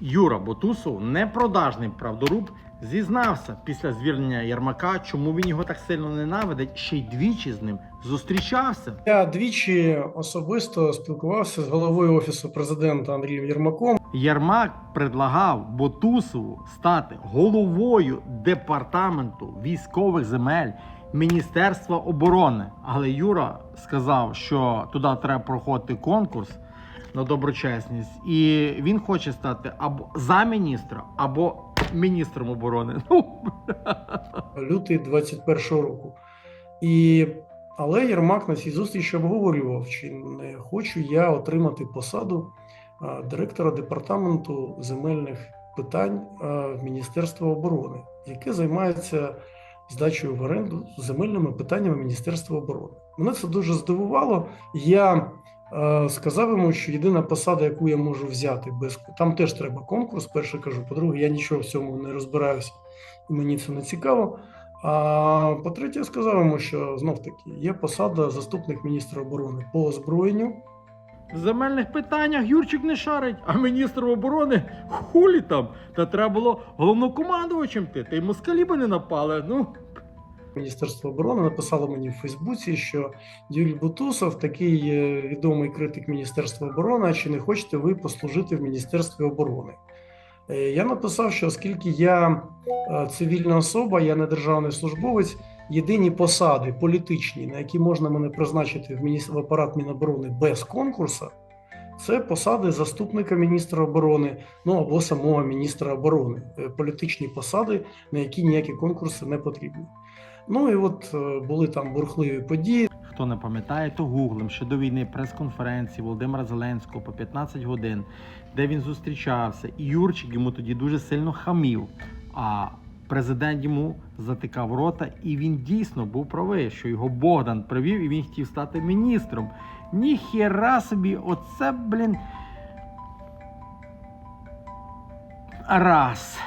Юра Ботусов, непродажний правдоруб, зізнався після звільнення Єрмака, чому він його так сильно ненавидить, ще й двічі з ним зустрічався. Я двічі особисто спілкувався з головою офісу президента Андрієм Єрмаком. Єрмак предлагав Ботусову стати головою департаменту військових земель Міністерства оборони. Але Юра сказав, що туди треба проходити конкурс на доброчесність, і він хоче стати або за міністра, або міністром оборони. Ну лютий 21-го року. І, але Єрмак на цій зустрічі обговорював, чи не хочу я отримати посаду директора департаменту земельних питань в Міністерства оборони, яке займається здачею в оренду земельними питаннями Міністерства оборони. Мене це дуже здивувало. Я е, сказав йому, що єдина посада, яку я можу взяти без там теж треба конкурс. Перше кажу, по-друге, я нічого в цьому не розбираюся, і мені це не цікаво. А по-третє, сказав йому, що знов таки є посада заступник міністра оборони по озброєнню. в земельних питаннях Юрчик не шарить, а міністр оборони хулі там. Та треба було головнокомандувачем ти. Та й москалі би не напали. Ну Міністерство оборони написало мені в Фейсбуці, що Юрій Бутусов, такий е, відомий критик Міністерства оборони, чи не хочете ви послужити в Міністерстві оборони? Е, Я написав, що оскільки я е, цивільна особа, я не державний службовець, єдині посади політичні, на які можна мене призначити в, апарат Міноборони без конкурсу, це посади заступника міністра оборони, ну або самого міністра оборони, політичні посади, на які ніякі конкурси не потрібні. Ну і от е, були там бурхливі події. Хто не пам'ятає, то гуглим ще до війни прес-конференції Володимира Зеленського по 15 годин, де він зустрічався, і Юрчик йому тоді дуже сильно хамів. А президент йому затикав рота, і він дійсно був правий, що його Богдан привів, і він хотів стати міністром. Ніхера собі, оце, блін. Раз.